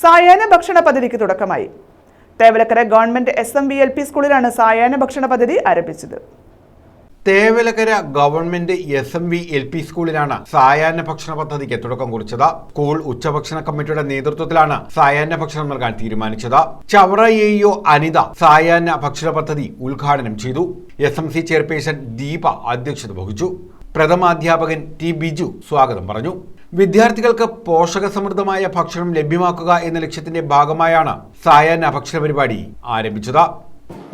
സായാഹ്ന ഭക്ഷണ പദ്ധതിക്ക് തുടക്കമായി. Thevalakkara government S M B L P സ്കൂളിലാണ് സായാഹ്ന ഭക്ഷണ പദ്ധതി ആരംഭിച്ചത്. Thevalakkara government S M V L P സ്കൂളിലാണ് സായാഹ്ന ഭക്ഷണ പദ്ധതിക്ക് തുടക്കം കുറിച്ചത്. സ്കൂൾ ഉച്ചഭക്ഷണ കമ്മിറ്റിയുടെ നേതൃത്വത്തിലാണ് സായാഹ്ന ഭക്ഷണം നൽകാൻ തീരുമാനിച്ചത്. ചവറ എഇഒ അനിത സായാഹ്ന ഭക്ഷണ പദ്ധതി ഉദ്ഘാടനം ചെയ്തു. S M C chairperson Deepa അധ്യക്ഷത വഹിച്ചു. പ്രഥമാധ്യാപകൻ ടി ബിജു സ്വാഗതം പറഞ്ഞു. വിദ്യാർത്ഥികൾക്ക് പോഷകസമൃദ്ധമായ ഭക്ഷണം ലഭ്യമാക്കുക എന്ന ലക്ഷ്യത്തിന്റെ ഭാഗമായാണ് സായാഹ്ന ഭക്ഷണ പരിപാടി ആരംഭിച്ചത്.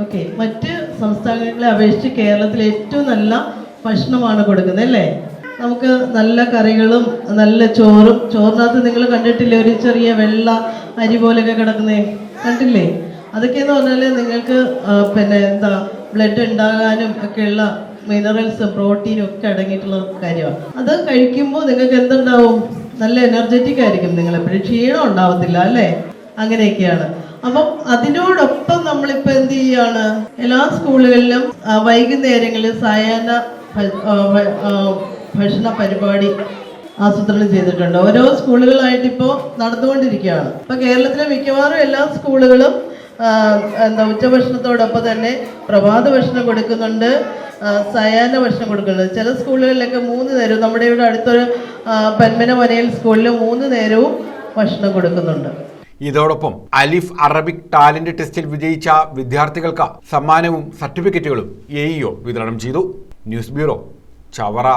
ഓക്കെ മറ്റ് സംസ്ഥാനങ്ങളെ അപേക്ഷിച്ച് കേരളത്തിൽ ഏറ്റവും നല്ല ഭക്ഷണമാണ് കൊടുക്കുന്നത് അല്ലേ? നമുക്ക് നല്ല കറികളും നല്ല ചോറും ചോറിനകത്ത് നിങ്ങൾ കണ്ടിട്ടില്ലേ ഒരു ചെറിയ വെള്ള അരി പോലെയൊക്കെ കിടക്കുന്നേ? കണ്ടില്ലേ? അതൊക്കെയെന്ന് പറഞ്ഞാൽ നിങ്ങൾക്ക് പിന്നെ എന്താ ബ്ലഡ് ഉണ്ടാകാനും ഒക്കെയുള്ള മിനറൽസ് പ്രോട്ടീനും ഒക്കെ അടങ്ങിയിട്ടുള്ള കാര്യമാണ്. അത് കഴിക്കുമ്പോൾ നിങ്ങൾക്ക് എന്തുണ്ടാവും? നല്ല എനർജറ്റിക് ആയിരിക്കും നിങ്ങൾ എപ്പോഴും ക്ഷീണം ഉണ്ടാവത്തില്ല അല്ലേ? അങ്ങനെയൊക്കെയാണ്. അപ്പം അതിനോടൊപ്പം നമ്മളിപ്പോൾ എന്ത് ചെയ്യാണ്? എല്ലാ സ്കൂളുകളിലും വൈകുന്നേരങ്ങളിൽ സായാഹ്ന ഭക്ഷണ പരിപാടി ആസൂത്രണം ചെയ്തിട്ടുണ്ട്. ഓരോ സ്കൂളുകളായിട്ട് ഇപ്പോൾ നടന്നുകൊണ്ടിരിക്കുകയാണ്. ഇപ്പൊ കേരളത്തിലെ മിക്കവാറും എല്ലാ സ്കൂളുകളും എന്താ ഉച്ചഭക്ഷണത്തോടൊപ്പം തന്നെ പ്രഭാത ഭക്ഷണം കൊടുക്കുന്നുണ്ട്. ആ, സായാഹ്ന ഭക്ഷണം കൊടുക്കുന്നത്. ചില സ്കൂളുകളിലൊക്കെ മൂന്ന് നേരവും നമ്മുടെ ഇവിടെ അടുത്തൊരു പന്മന വനയൽ സ്കൂളിൽ മൂന്ന് നേരവും ഭക്ഷണം കൊടുക്കുന്നുണ്ട്. ഇതോടൊപ്പം അലിഫ് അറബിക് ടാലന്റ് ടെസ്റ്റിൽ വിജയിച്ച വിദ്യാർത്ഥികൾക്ക് സമ്മാനവും സർട്ടിഫിക്കറ്റുകളും എഇഒ വിതരണം ചെയ്തു. News bureau Chavara.